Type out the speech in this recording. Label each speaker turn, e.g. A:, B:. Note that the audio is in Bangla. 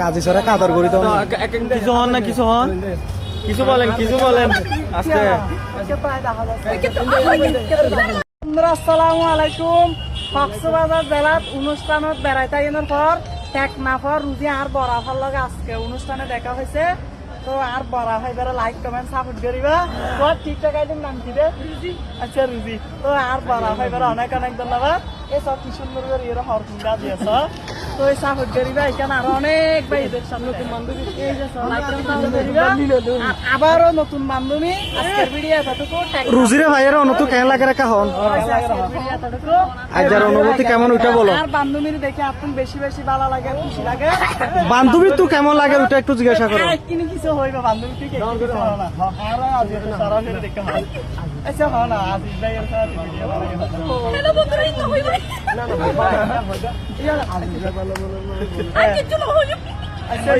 A: কাজী সরে করি তো
B: কিছু হন না কিছু হন কিছু বলেন কিছু বলেন আস্তে
C: আসসালামু আলাইকুম। কক্সবাজার জেলাত অনুষ্ঠানত বেড়াইতে আইনের পর টেকনাফর রুজি আর বরাফার লগে আজকে অনুষ্ঠানে দেখা হয়েছে। তো আর বরা ভাই বেড়া লাইক কমেন্ট সাপোর্ট করিবা। তো ঠিকঠাক আইটেম নাম কি রে? রুজি। আচ্ছা রুজি। তো আর বরা ভাই বেড়া অনেক অনেক ধন্যবাদ। এসব সব কি সুন্দর করে এরা হর কুন্ডা দিয়েছ। তো এই সাপোর্ট করিবা এখানে আরও অনেক ভাই নতুন বান্ধবী। এই যে আর আবারও নতুন বান্ধবী। আজকের ভিডিও এতটুকু
A: রুজিরে ভাইয়ের কেমন লাগে রে কাহন? আজকের অনুভূতি কেমন ওইটা বলো।
C: আর বান্ধবীর দেখে আপনার বেশি বেশি ভালো লাগে খুশি লাগে।
A: বান্ধবীর তো কেমন লাগে ওটা একটু জিজ্ঞাসা করো।
C: আর কিনি কিছু হইবে বান্ধবী হয় হয়। আচ্ছা হয় না আজ ভাই সাথে ভিডিও
D: না
C: আচ্ছা